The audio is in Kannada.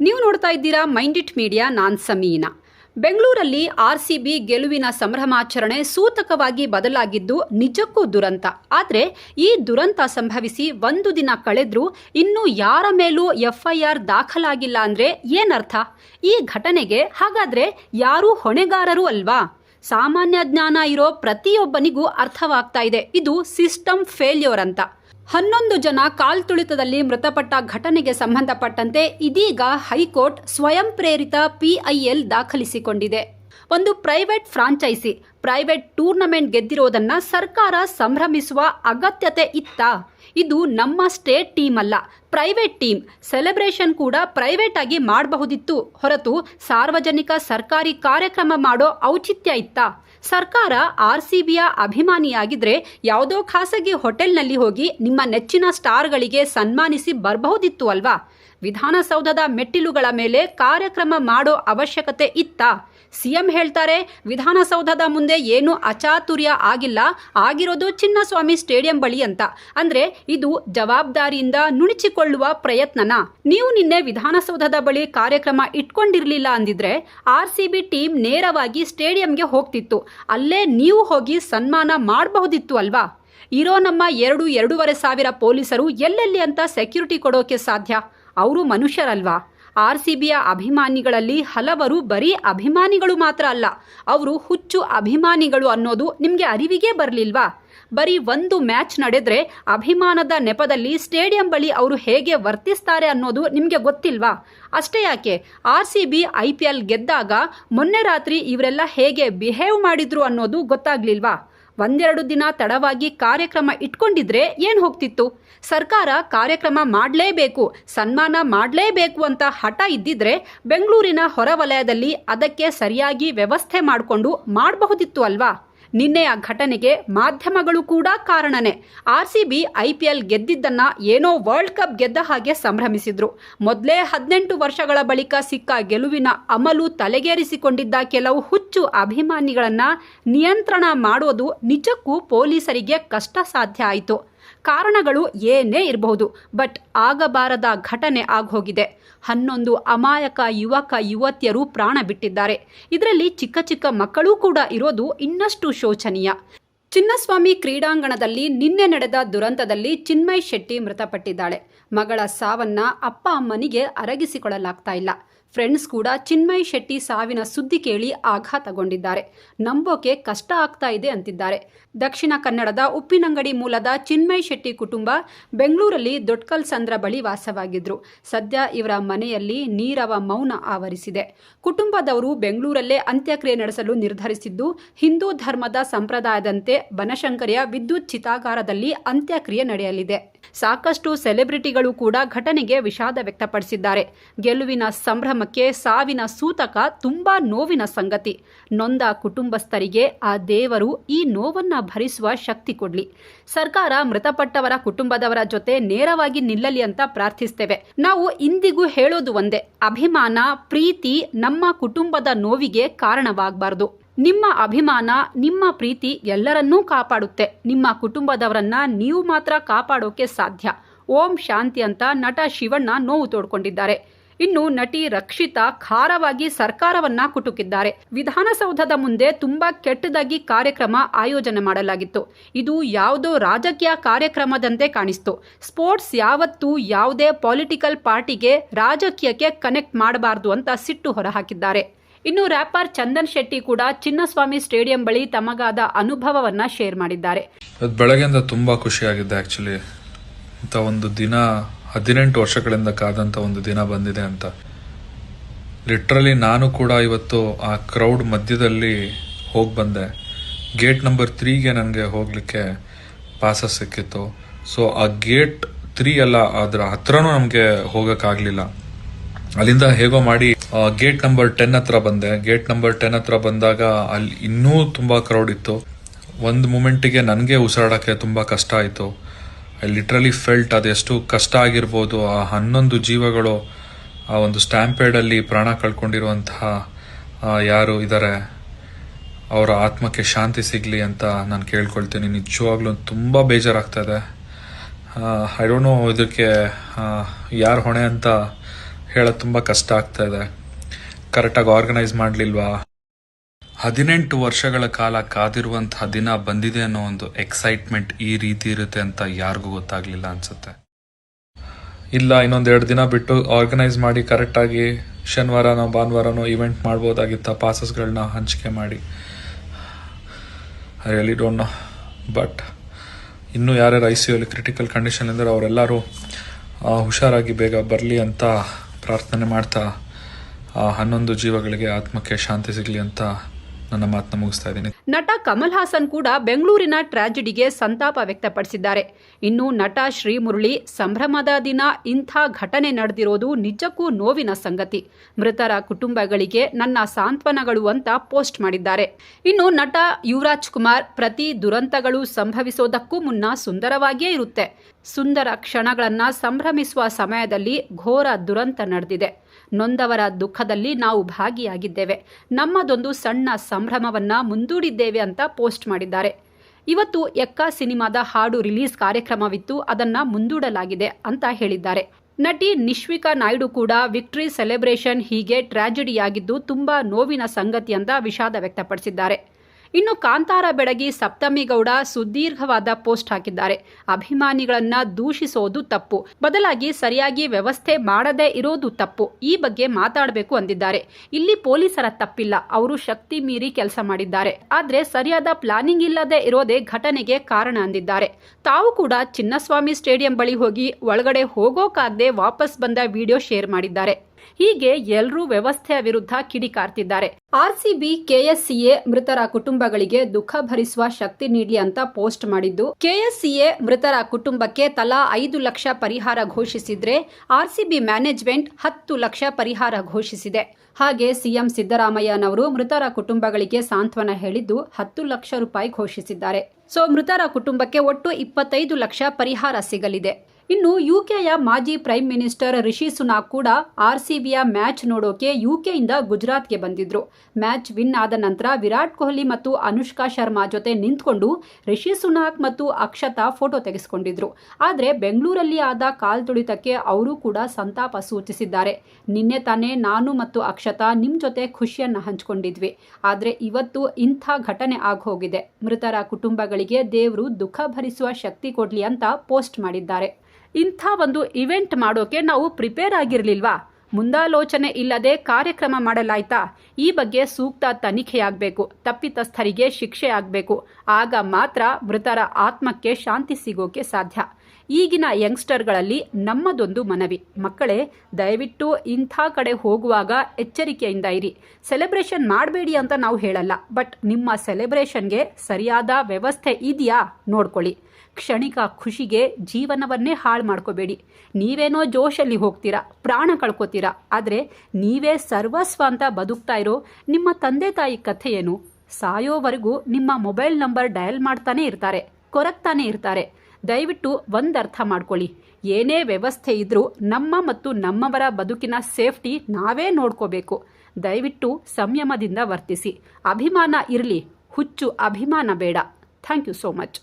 ನೀವು ನೋಡ್ತಾ ಇದ್ದೀರಾ ಮೈಂಡ್ ಇಟ್ ಮೀಡಿಯಾ, ನಾನ್ ಸಮೀನಾ. ಬೆಂಗಳೂರಲ್ಲಿ ಆರ್ ಸಿ ಬಿ ಗೆಲುವಿನ ಸಂಭ್ರಮಾಚರಣೆ ಸೂತಕವಾಗಿ ಬದಲಾಗಿದ್ದು ನಿಜಕ್ಕೂ ದುರಂತ. ಆದರೆ ಈ ದುರಂತ ಸಂಭವಿಸಿ ಒಂದು ದಿನ ಕಳೆದರೂ ಇನ್ನೂ ಯಾರ ಮೇಲೂ ಎಫ್ಐಆರ್ ದಾಖಲಾಗಿಲ್ಲ ಅಂದರೆ ಏನರ್ಥ? ಈ ಘಟನೆಗೆ ಹಾಗಾದ್ರೆ ಯಾರೂ ಹೊಣೆಗಾರರು ಅಲ್ವಾ? ಸಾಮಾನ್ಯ ಜ್ಞಾನ ಇರೋ ಪ್ರತಿಯೊಬ್ಬನಿಗೂ ಅರ್ಥವಾಗ್ತಾ ಇದೆ. ಇದು ಸಿಸ್ಟಮ್ ಫೇಲ್ಯೂರ್ ಅಂತ. ಹನ್ನೊಂದು ಜನ ಕಾಲ್ತುಳಿತದಲ್ಲಿ ಮೃತಪಟ್ಟ ಘಟನೆಗೆ ಸಂಬಂಧಪಟ್ಟಂತೆ ಇದೀಗ ಹೈಕೋರ್ಟ್ ಸ್ವಯಂ ಪ್ರೇರಿತ ಪಿಐಎಲ್ ದಾಖಲಿಸಿಕೊಂಡಿದೆ. ಒಂದು ಪ್ರೈವೇಟ್ ಫ್ರಾಂಚೈಸಿ, ಪ್ರೈವೇಟ್ ಟೂರ್ನಮೆಂಟ್ ಗೆದ್ದಿರೋದನ್ನ ಸರ್ಕಾರ ಸಂಭ್ರಮಿಸುವ ಅಗತ್ಯತೆ ಇತ್ತ. ಇದು ನಮ್ಮ ಸ್ಟೇಟ್ ಟೀಮ್ ಅಲ್ಲ, ಪ್ರೈವೇಟ್ ಟೀಮ್. ಸೆಲೆಬ್ರೇಷನ್ ಕೂಡ ಪ್ರೈವೇಟ್ ಆಗಿ ಮಾಡಬಹುದಿತ್ತು. ಹೊರತು ಸಾರ್ವಜನಿಕ ಸರ್ಕಾರಿ ಕಾರ್ಯಕ್ರಮ ಮಾಡೋ ಔಚಿತ್ಯ ಇತ್ತಾ. ಸರ್ಕಾರ ಆರ್ ಸಿ ಬಿಯ ಅಭಿಮಾನಿಯಾಗಿದ್ರೆ ಯಾವುದೋ ಖಾಸಗಿ ಹೋಟೆಲ್ನಲ್ಲಿ ಹೋಗಿ ನಿಮ್ಮ ನೆಚ್ಚಿನ ಸ್ಟಾರ್ಗಳಿಗೆ ಸನ್ಮಾನಿಸಿ ಬರಬಹುದಿತ್ತು ಅಲ್ವಾ? ವಿಧಾನಸೌಧದ ಮೆಟ್ಟಿಲುಗಳ ಮೇಲೆ ಕಾರ್ಯಕ್ರಮ ಮಾಡೋ ಅವಶ್ಯಕತೆ ಇತ್ತಾ? ಸಿಎಂ ಹೇಳ್ತಾರೆ, ವಿಧಾನಸೌಧದ ಮುಂದೆ ಏನು ಅಚಾತುರ್ಯ ಆಗಿಲ್ಲ, ಆಗಿರೋದು ಚಿನ್ನಸ್ವಾಮಿ ಸ್ಟೇಡಿಯಂ ಬಳಿ ಅಂತ. ಅಂದ್ರೆ ಇದು ಜವಾಬ್ದಾರಿಯಿಂದ ನುಣುಚಿಕೊಳ್ಳುವ ಪ್ರಯತ್ನನ. ನೀವು ನಿನ್ನೆ ವಿಧಾನಸೌಧದ ಬಳಿ ಕಾರ್ಯಕ್ರಮ ಇಟ್ಕೊಂಡಿರ್ಲಿಲ್ಲ ಅಂದಿದ್ರೆ ಆರ್ ಸಿ ಟೀಮ್ ನೇರವಾಗಿ ಸ್ಟೇಡಿಯಂಗೆ ಹೋಗ್ತಿತ್ತು. ಅಲ್ಲೇ ನೀವು ಹೋಗಿ ಸನ್ಮಾನ ಮಾಡಬಹುದಿತ್ತು ಅಲ್ವಾ? ಇರೋ ನಮ್ಮ ಎರಡು ಎರಡೂವರೆ ಸಾವಿರ ಪೊಲೀಸರು ಎಲ್ಲೆಲ್ಲಿ ಅಂತ ಸೆಕ್ಯೂರಿಟಿ ಕೊಡೋಕೆ ಸಾಧ್ಯ? ಅವರು ಮನುಷ್ಯರಲ್ವಾ? ಆರ್ ಸಿ ಬಿಯ ಅಭಿಮಾನಿಗಳಲ್ಲಿ ಹಲವರು ಬರೀ ಅಭಿಮಾನಿಗಳು ಮಾತ್ರ ಅಲ್ಲ, ಅವರು ಹುಚ್ಚು ಅಭಿಮಾನಿಗಳು ಅನ್ನೋದು ನಿಮಗೆ ಅರಿವಿಗೆ ಬರಲಿಲ್ವಾ? ಬರೀ ಒಂದು ಮ್ಯಾಚ್ ನಡೆದ್ರೆ ಅಭಿಮಾನದ ನೆಪದಲ್ಲಿ ಸ್ಟೇಡಿಯಂ ಬಳಿ ಅವರು ಹೇಗೆ ವರ್ತಿಸ್ತಾರೆ ಅನ್ನೋದು ನಿಮಗೆ ಗೊತ್ತಿಲ್ವಾ? ಅಷ್ಟೇ ಯಾಕೆ R C B I P L ಗೆದ್ದಾಗ ಮೊನ್ನೆ ರಾತ್ರಿ ಇವರೆಲ್ಲ ಹೇಗೆ ಬಿಹೇವ್ ಮಾಡಿದ್ರು ಅನ್ನೋದು ಗೊತ್ತಾಗ್ಲಿಲ್ವಾ? ಒಂದೆರಡು ದಿನ ತಡವಾಗಿ ಕಾರ್ಯಕ್ರಮ ಇಟ್ಕೊಂಡಿದ್ರೆ ಏನು ಹೋಗ್ತಿತ್ತು? ಸರ್ಕಾರ ಕಾರ್ಯಕ್ರಮ ಮಾಡಲೇಬೇಕು, ಸನ್ಮಾನ ಮಾಡಲೇಬೇಕು ಅಂತ ಹಠ ಇದ್ದಿದ್ರೆ ಬೆಂಗಳೂರಿನ ಹೊರವಲಯದಲ್ಲಿ ಅದಕ್ಕೆ ಸರಿಯಾಗಿ ವ್ಯವಸ್ಥೆ ಮಾಡಿಕೊಂಡು ಮಾಡಬಹುದಿತ್ತು ಅಲ್ವಾ? ನಿನ್ನೆಯ ಘಟನೆಗೆ ಮಾಧ್ಯಮಗಳು ಕೂಡ ಕಾರಣನೇ. ಆರ್ ಸಿ ಗೆದ್ದಿದ್ದನ್ನ ಏನೋ ವರ್ಲ್ಡ್ ಕಪ್ ಗೆದ್ದ ಹಾಗೆ ಸಂಭ್ರಮಿಸಿದ್ರು. ಮೊದಲೇ ಹದಿನೆಂಟು ವರ್ಷಗಳ ಬಳಿಕ ಸಿಕ್ಕ ಗೆಲುವಿನ ಅಮಲು ತಲೆಗೇರಿಸಿಕೊಂಡಿದ್ದ ಕೆಲವು ಹುಚ್ಚು ಅಭಿಮಾನಿಗಳನ್ನ ನಿಯಂತ್ರಣ ಮಾಡೋದು ನಿಜಕ್ಕೂ ಪೊಲೀಸರಿಗೆ ಕಷ್ಟ ಸಾಧ್ಯ ಆಯಿತು. ಕಾರಣಗಳು ಏನೇ ಇರಬಹುದು ಬಟ್ ಆಗಬಾರದ ಘಟನೆ ಆಗೋಗಿದೆ ಹನ್ನೊಂದು ಅಮಾಯಕ ಯುವಕ ಯುವತಿಯರು ಪ್ರಾಣ ಬಿಟ್ಟಿದ್ದಾರೆ. ಇದರಲ್ಲಿ ಚಿಕ್ಕ ಚಿಕ್ಕ ಮಕ್ಕಳು ಕೂಡ ಇರೋದು ಇನ್ನಷ್ಟು ಶೋಚನೀಯ. ಚಿನ್ನಸ್ವಾಮಿ ಕ್ರೀಡಾಂಗಣದಲ್ಲಿ ನಿನ್ನೆ ನಡೆದ ದುರಂತದಲ್ಲಿ ಚಿನ್ಮಯ್ ಶೆಟ್ಟಿ ಮೃತಪಟ್ಟಿದ್ದಾಳೆ. ಮಗಳ ಸಾವನ್ನ ಅಪ್ಪ ಅಮ್ಮನಿಗೆ ಅರಗಿಸಿಕೊಳ್ಳಲಾಗ್ತಾ ಇಲ್ಲ. ಫ್ರೆಂಡ್ಸ್ ಕೂಡ ಚಿನ್ಮಯ್ ಶೆಟ್ಟಿ ಸಾವಿನ ಸುದ್ದಿ ಕೇಳಿ ಆಘಾತಗೊಂಡಿದ್ದಾರೆ. ನಂಬೋಕೆ ಕಷ್ಟ ಆಗ್ತಾ ಇದೆ ಅಂತಿದ್ದಾರೆ. ದಕ್ಷಿಣ ಕನ್ನಡದ ಉಪ್ಪಿನಂಗಡಿ ಮೂಲದ ಚಿನ್ಮಯ್ ಶೆಟ್ಟಿ ಕುಟುಂಬ ಬೆಂಗಳೂರಲ್ಲಿ ದೊಡ್ಕಲ್ ಸಂದ್ರ ಬಳಿ ವಾಸವಾಗಿದ್ರು. ಸದ್ಯ ಇವರ ಮನೆಯಲ್ಲಿ ನೀರವ ಮೌನ ಆವರಿಸಿದೆ. ಕುಟುಂಬದವರು ಬೆಂಗಳೂರಲ್ಲೇ ಅಂತ್ಯಕ್ರಿಯೆ ನಡೆಸಲು ನಿರ್ಧರಿಸಿದ್ದು, ಹಿಂದೂ ಧರ್ಮದ ಸಂಪ್ರದಾಯದಂತೆ ಬನಶಂಕರಿಯ ವಿದ್ಯುತ್ ಚಿತಾಗಾರದಲ್ಲಿ ಅಂತ್ಯಕ್ರಿಯೆ ನಡೆಯಲಿದೆ. ಸಾಕಷ್ಟು ಸೆಲೆಬ್ರಿಟಿಗಳು ಕೂಡ ಘಟನೆಗೆ ವಿಷಾದ ವ್ಯಕ್ತಪಡಿಸಿದ್ದಾರೆ. ಗೆಲುವಿನ ಸಂಭ್ರಮಕ್ಕೆ ಸಾವಿನ ಸೂತಕ ತುಂಬಾ ನೋವಿನ ಸಂಗತಿ. ನೊಂದ ಕುಟುಂಬಸ್ಥರಿಗೆ ಆ ದೇವರು ಈ ನೋವನ್ನ ಭರಿಸುವ ಶಕ್ತಿ ಕೊಡ್ಲಿ. ಸರ್ಕಾರ ಮೃತಪಟ್ಟವರ ಕುಟುಂಬದವರ ಜೊತೆ ನೇರವಾಗಿ ನಿಲ್ಲಲಿ ಅಂತ ಪ್ರಾರ್ಥಿಸ್ತೇವೆ. ನಾವು ಇಂದಿಗೂ ಹೇಳೋದು ಒಂದೇ. ಅಭಿಮಾನ, ಪ್ರೀತಿ ನಮ್ಮ ಕುಟುಂಬದ ನೋವಿಗೆ ಕಾರಣವಾಗಬಾರದು. ನಿಮ್ಮ ಅಭಿಮಾನ, ನಿಮ್ಮ ಪ್ರೀತಿ ಎಲ್ಲರನ್ನೂ ಕಾಪಾಡುತ್ತೆ. ನಿಮ್ಮ ಕುಟುಂಬದವರನ್ನ ನೀವು ಮಾತ್ರ ಕಾಪಾಡೋಕೆ ಸಾಧ್ಯ. ಓಂ ಶಾಂತಿ ಅಂತ ನಟ ಶಿವಣ್ಣ ನೋವು ತೋಡ್ಕೊಂಡಿದ್ದಾರೆ. ಇನ್ನು ನಟಿ ರಕ್ಷಿತಾ ಖಾರವಾಗಿ ಸರ್ಕಾರವನ್ನ ಕುಟುಕಿದ್ದಾರೆ. ವಿಧಾನಸೌಧದ ಮುಂದೆ ತುಂಬಾ ಕೆಟ್ಟದಾಗಿ ಕಾರ್ಯಕ್ರಮ ಆಯೋಜನೆ ಮಾಡಲಾಗಿತ್ತು. ಇದು ಯಾವುದೋ ರಾಜಕೀಯ ಕಾರ್ಯಕ್ರಮದಂತೆ ಕಾಣಿಸ್ತು. ಸ್ಪೋರ್ಟ್ಸ್ ಯಾವತ್ತೂ ಯಾವುದೇ ಪೊಲಿಟಿಕಲ್ ಪಾರ್ಟಿಗೆ ರಾಜಕೀಯಕ್ಕೆ ಕನೆಕ್ಟ್ ಮಾಡಬಾರದು ಅಂತ ಸಿಟ್ಟು ಹೊರಹಾಕಿದ್ದಾರೆ. ಇನ್ನು ರ್ಯಾಪರ್ ಚಂದನ್ ಶೆಟ್ಟಿ ಕೂಡ ಚಿನ್ನಸ್ವಾಮಿ ಸ್ಟೇಡಿಯಂ ಬಳಿ ತಮಗಾದ ಅನುಭವವನ್ನ ಶೇರ್ ಮಾಡಿದ್ದಾರೆ. ಬೆಳಗ್ಗೆಯಿಂದ ತುಂಬಾ ಖುಷಿಯಾಗಿದೆ ಆಕ್ಚುಲಿ ಇಂಥ ಒಂದು ದಿನ, ಹದಿನೆಂಟು ವರ್ಷಗಳಿಂದ ಕಾದಂತ ಒಂದು ದಿನ ಬಂದಿದೆ ಅಂತ. ಲಿಟ್ರಲಿ ನಾನು ಕೂಡ ಇವತ್ತು ಆ ಕ್ರೌಡ್ ಮಧ್ಯದಲ್ಲಿ ಹೋಗಿ ಬಂದೆ. ಗೇಟ್ ನಂಬರ್ ತ್ರೀಗೆ ನನಗೆ ಹೋಗಲಿಕ್ಕೆ ಪಾಸಸ್ ಸಿಕ್ಕಿತ್ತು. ಸೊ ಆ ಗೇಟ್ ತ್ರೀ ಅಲ್ಲ ಅದರ ಹತ್ರನೂ ನಮಗೆ ಹೋಗೋಕ್ಕಾಗಲಿಲ್ಲ. ಅಲ್ಲಿಂದ ಹೇಗೋ ಮಾಡಿ ಗೇಟ್ ನಂಬರ್ ಟೆನ್ ಹತ್ರ ಬಂದೆ. ಗೇಟ್ ನಂಬರ್ ಟೆನ್ ಹತ್ರ ಬಂದಾಗ ಅಲ್ಲಿ ಇನ್ನೂ ತುಂಬಾ ಕ್ರೌಡ್ ಇತ್ತು. ಒಂದು ಮೂಮೆಂಟಿಗೆ ನನಗೆ ಉಸಿರಾಡೋಕ್ಕೆ ತುಂಬಾ ಕಷ್ಟ ಆಯಿತು. ಐ ಲಿಟ್ರಲಿ ಫೆಲ್ಟ್ ಅದೆಷ್ಟು ಕಷ್ಟ ಆಗಿರ್ಬೋದು, ಆ ಹನ್ನೊಂದು ಜೀವಗಳು, ಆ ಒಂದು ಸ್ಟ್ಯಾಂಪೇಡಲ್ಲಿ ಪ್ರಾಣ ಕಳ್ಕೊಂಡಿರುವಂತಹ ಯಾರು ಇದ್ದಾರೆ ಅವರ ಆತ್ಮಕ್ಕೆ ಶಾಂತಿ ಸಿಗಲಿ ಅಂತ ನಾನು ಕೇಳ್ಕೊಳ್ತೀನಿ. ನಿಜವಾಗ್ಲೂ ತುಂಬ ಇದೆ. ಐ ಡೋಂಟ್ ನೋ ಇದಕ್ಕೆ ಯಾರು ಹೊಣೆ ಅಂತ ಹೇಳೋದು ತುಂಬ ಕಷ್ಟ ಆಗ್ತಾ ಇದೆ. ಕರೆಕ್ಟಾಗಿ ಆರ್ಗನೈಸ್ ಮಾಡಲಿಲ್ವಾ? ಹದಿನೆಂಟು ವರ್ಷಗಳ ಕಾಲ ಕಾದಿರುವಂತಹ ದಿನ ಬಂದಿದೆ ಅನ್ನೋ ಒಂದು ಎಕ್ಸೈಟ್ಮೆಂಟ್ ಈ ರೀತಿ ಇರುತ್ತೆ ಅಂತ ಯಾರಿಗೂ ಗೊತ್ತಾಗ್ಲಿಲ್ಲ ಅನ್ಸುತ್ತೆ. ಇಲ್ಲ, ಇನ್ನೊಂದು ಎರಡು ದಿನ ಬಿಟ್ಟು ಆರ್ಗನೈಸ್ ಮಾಡಿ ಕರೆಕ್ಟಾಗಿ ಶನಿವಾರನೋ ಭಾನುವಾರನೋ ಇವೆಂಟ್ ಮಾಡ್ಬೋದಾಗಿತ್ತ ಪಾಸಸ್ಗಳನ್ನ ಹಂಚಿಕೆ ಮಾಡಿ. I really don't know but ಇನ್ನೂ ಯಾರ್ಯಾರು ಐ ಸಿ ಯುಲಿ ಕ್ರಿಟಿಕಲ್ ಕಂಡೀಷನ್ ಇದ್ದಾರೆ ಅವರೆಲ್ಲರೂ ಹುಷಾರಾಗಿ ಬೇಗ ಬರಲಿ ಅಂತ ಪ್ರಾರ್ಥನೆ ಮಾಡ್ತಾ ಆ ಹನ್ನೊಂದು ಜೀವಗಳಿಗೆ ಆತ್ಮಕ್ಕೆ ಶಾಂತಿ ಸಿಗಲಿ ಅಂತ ನನ್ನ ಮಾತನ್ನ ಮುಗಿಸ್ತಾ ಇದ್ದೀನಿ. ನಟ ಕಮಲ್ ಹಾಸನ್ ಕೂಡ ಬೆಂಗಳೂರಿನ ಟ್ರಾಜಿಡಿಗೆ ಸಂತಾಪ ವ್ಯಕ್ತಪಡಿಸಿದ್ದಾರೆ. ಇನ್ನು ನಟ ಶ್ರೀಮುರಳಿ ಸಂಭ್ರಮದ ದಿನ ಇಂಥ ಘಟನೆ ನಡೆದಿರೋದು ನಿಜಕ್ಕೂ ನೋವಿನ ಸಂಗತಿ. ಮೃತರ ಕುಟುಂಬಗಳಿಗೆ ನನ್ನ ಸಾಂತ್ವನಗಳು ಅಂತ ಪೋಸ್ಟ್ ಮಾಡಿದ್ದಾರೆ. ಇನ್ನು ನಟ ಯುವರಾಜ್ ಕುಮಾರ್ ಪ್ರತಿ ದುರಂತಗಳು ಸಂಭವಿಸೋದಕ್ಕೂ ಮುನ್ನ ಸುಂದರವಾಗಿಯೇ ಇರುತ್ತೆ. ಸುಂದರ ಕ್ಷಣಗಳನ್ನ ಸಂಭ್ರಮಿಸುವ ಸಮಯದಲ್ಲಿ ಘೋರ ದುರಂತ ನಡೆದಿದೆ. ನೊಂದವರ ದುಃಖದಲ್ಲಿ ನಾವು ಭಾಗಿಯಾಗಿದ್ದೇವೆ. ನಮ್ಮದೊಂದು ಸಣ್ಣ ಸಂಭ್ರಮವನ್ನ ಮುಂದೂಡಿದ್ದೇವೆ ಅಂತ ಪೋಸ್ಟ್ ಮಾಡಿದ್ದಾರೆ. ಇವತ್ತು ಎಕ್ಕ ಸಿನಿಮಾದ ಹಾಡು ರಿಲೀಸ್ ಕಾರ್ಯಕ್ರಮವಿತ್ತು, ಅದನ್ನ ಮುಂದೂಡಲಾಗಿದೆ ಅಂತ ಹೇಳಿದ್ದಾರೆ. ನಟಿ ನಿಶ್ವಿಕಾ ನಾಯ್ಡು ಕೂಡ ವಿಕ್ಟ್ರಿ ಸೆಲೆಬ್ರೇಷನ್ ಹೀಗೆ ಟ್ರಾಜಿಡಿಯಾಗಿದ್ದು ತುಂಬಾ ನೋವಿನ ಸಂಗತಿ ಅಂತ ವಿಷಾದ ವ್ಯಕ್ತಪಡಿಸಿದ್ದಾರೆ. ಇನ್ನು ಕಾಂತಾರ ಬೆಡಗಿ ಸಪ್ತಮಿಗೌಡ ಸುದೀರ್ಘವಾದ ಪೋಸ್ಟ್ ಹಾಕಿದ್ದಾರೆ. ಅಭಿಮಾನಿಗಳನ್ನ ದೂಷಿಸೋದು ತಪ್ಪು. ಬದಲಾಗಿ ಸರಿಯಾಗಿ ವ್ಯವಸ್ಥೆ ಮಾಡದೇ ಇರೋದು ತಪ್ಪು. ಈ ಬಗ್ಗೆ ಮಾತಾಡಬೇಕು ಅಂದಿದ್ದಾರೆ. ಇಲ್ಲಿ ಪೊಲೀಸರ ತಪ್ಪಿಲ್ಲ. ಅವರು ಶಕ್ತಿ ಮೀರಿ ಕೆಲಸ ಮಾಡಿದ್ದಾರೆ. ಆದ್ರೆ ಸರಿಯಾದ ಪ್ಲಾನಿಂಗ್ ಇಲ್ಲದೆ ಇರೋದೇ ಘಟನೆಗೆ ಕಾರಣ ಅಂದಿದ್ದಾರೆ. ತಾವು ಕೂಡ ಚಿನ್ನಸ್ವಾಮಿ ಸ್ಟೇಡಿಯಂ ಬಳಿ ಹೋಗಿ ಒಳಗಡೆ ಹೋಗೋಕಾಗದೆ ವಾಪಸ್ ಬಂದ ವಿಡಿಯೋ ಶೇರ್ ಮಾಡಿದ್ದಾರೆ. ಹೀಗೆ ಎಲ್ಲರೂ ವ್ಯವಸ್ಥೆಯ ವಿರುದ್ಧ ಕಿಡಿಕಾರ್ತಿದ್ದಾರೆ ಆರ್ಸಿಬಿ, ಕೆಎಸ್ಸಿಎ ಮೃತರ ಕುಟುಂಬಗಳಿಗೆ ದುಃಖ ಭರಿಸುವ ಶಕ್ತಿ ನೀಡಲಿ ಅಂತ ಪೋಸ್ಟ್ ಮಾಡಿದ್ದು, ಕೆಎಸ್ಸಿಎ ಮೃತರ ಕುಟುಂಬಕ್ಕೆ ತಲಾ ಐದು ಲಕ್ಷ ಪರಿಹಾರ ಘೋಷಿಸಿದ್ರೆ ಆರ್ಸಿಬಿ ಮ್ಯಾನೇಜ್ಮೆಂಟ್ ಹತ್ತು ಲಕ್ಷ ಪರಿಹಾರ ಘೋಷಿಸಿದೆ. ಹಾಗೆ ಸಿಎಂ ಸಿದ್ದರಾಮಯ್ಯನವರು ಮೃತರ ಕುಟುಂಬಗಳಿಗೆ ಸಾಂತ್ವನ ಹೇಳಿದ್ದು ಹತ್ತು ಲಕ್ಷ ರೂಪಾಯಿ ಘೋಷಿಸಿದ್ದಾರೆ. ಸೊ ಮೃತರ ಕುಟುಂಬಕ್ಕೆ ಒಟ್ಟು ಇಪ್ಪತ್ತೈದು ಲಕ್ಷ ಪರಿಹಾರ ಸಿಗಲಿದೆ. ಇನ್ನು ಯುಕೆಯ ಮಾಜಿ ಪ್ರೈಮ್ ಮಿನಿಸ್ಟರ್ ರಿಷಿ ಸುನಾಕ್ ಕೂಡ ಆರ್ಸಿಬಿಯ ಮ್ಯಾಚ್ ನೋಡೋಕೆ ಯುಕೆಯಿಂದ ಗುಜರಾತ್ಗೆ ಬಂದಿದ್ರು. ಮ್ಯಾಚ್ ವಿನ್ ಆದ ನಂತರ ವಿರಾಟ್ ಕೊಹ್ಲಿ ಮತ್ತು ಅನುಷ್ಕಾ ಶರ್ಮಾ ಜೊತೆ ನಿಂತ್ಕೊಂಡು ರಿಷಿ ಸುನಾಕ್ ಮತ್ತು ಅಕ್ಷತಾ ಫೋಟೋ ತೆಗೆಸ್ಕೊಂಡಿದ್ರು. ಆದರೆ ಬೆಂಗಳೂರಲ್ಲಿ ಆದ ಕಾಲ್ತುಳಿತಕ್ಕೆ ಅವರು ಕೂಡ ಸಂತಾಪ ಸೂಚಿಸಿದ್ದಾರೆ. ನಿನ್ನೆ ತಾನೇ ನಾನು ಮತ್ತು ಅಕ್ಷತಾ ನಿಮ್ಮ ಜೊತೆ ಖುಷಿಯನ್ನು ಹಂಚಿಕೊಂಡಿದ್ವಿ. ಆದರೆ ಇವತ್ತು ಇಂಥ ಘಟನೆ ಆಗೋಗಿದೆ ಮೃತರ ಕುಟುಂಬಗಳಿಗೆ ದೇವರು ದುಃಖ ಭರಿಸುವ ಶಕ್ತಿ ಕೊಡಲಿ ಅಂತ ಪೋಸ್ಟ್ ಮಾಡಿದ್ದಾರೆ. ಇಂಥ ಒಂದು ಇವೆಂಟ್ ಮಾಡೋಕೆ ನಾವು ಪ್ರಿಪೇರ್ ಆಗಿರಲಿಲ್ವಾ? ಮುಂದಾಲೋಚನೆ ಇಲ್ಲದೆ ಕಾರ್ಯಕ್ರಮ ಮಾಡಲಾಯ್ತಾ? ಈ ಬಗ್ಗೆ ಸೂಕ್ತ ತನಿಖೆಯಾಗಬೇಕು, ತಪ್ಪಿತಸ್ಥರಿಗೆ ಶಿಕ್ಷೆ ಆಗಬೇಕು. ಆಗ ಮಾತ್ರ ಮೃತರ ಆತ್ಮಕ್ಕೆ ಶಾಂತಿ ಸಿಗೋಕೆ ಸಾಧ್ಯ. ಈಗಿನ ಯಂಗ್ಸ್ಟರ್ಗಳಲ್ಲಿ ನಮ್ಮದೊಂದು ಮನವಿ. ಮಕ್ಕಳೇ, ದಯವಿಟ್ಟು ಇಂಥ ಕಡೆ ಹೋಗುವಾಗ ಎಚ್ಚರಿಕೆಯಿಂದ ಇರಿ. ಸೆಲೆಬ್ರೇಷನ್ ಮಾಡಬೇಡಿ ಅಂತ ನಾವು ಹೇಳಲ್ಲ. ಬಟ್ ನಿಮ್ಮ ಸೆಲೆಬ್ರೇಷನ್ಗೆ ಸರಿಯಾದ ವ್ಯವಸ್ಥೆ ಇದೆಯಾ ನೋಡ್ಕೊಳ್ಳಿ. ಕ್ಷಣಿಕ ಖುಷಿಗೆ ಜೀವನವನ್ನೇ ಹಾಳು ಮಾಡ್ಕೋಬೇಡಿ. ನೀವೇನೋ ಜೋಶಲ್ಲಿ ಹೋಗ್ತೀರಾ, ಪ್ರಾಣ ಕಳ್ಕೊತೀರಾ, ಆದರೆ ನೀವೇ ಸರ್ವಸ್ವ ಅಂತ ಬದುಕ್ತಾ ಇರೋ ನಿಮ್ಮ ತಂದೆ ತಾಯಿ ಕಥೆ ಏನು? ಸಾಯೋವರೆಗೂ ನಿಮ್ಮ ಮೊಬೈಲ್ ನಂಬರ್ ಡಯಲ್ ಮಾಡ್ತಾನೆ ಇರ್ತಾರೆ, ಕೊರಗ್ತಾನೆ ಇರ್ತಾರೆ. ದಯವಿಟ್ಟು ಒಂದರ್ಥ ಮಾಡ್ಕೊಳ್ಳಿ. ಏನೇ ವ್ಯವಸ್ಥೆ ಇದ್ದರೂ ನಮ್ಮ ಮತ್ತು ನಮ್ಮವರ ಬದುಕಿನ ಸೇಫ್ಟಿ ನಾವೇ ನೋಡ್ಕೋಬೇಕು. ದಯವಿಟ್ಟು ಸಂಯಮದಿಂದ ವರ್ತಿಸಿ. ಅಭಿಮಾನ ಇರಲಿ, ಹುಚ್ಚು ಅಭಿಮಾನ ಬೇಡ. Thank you so much.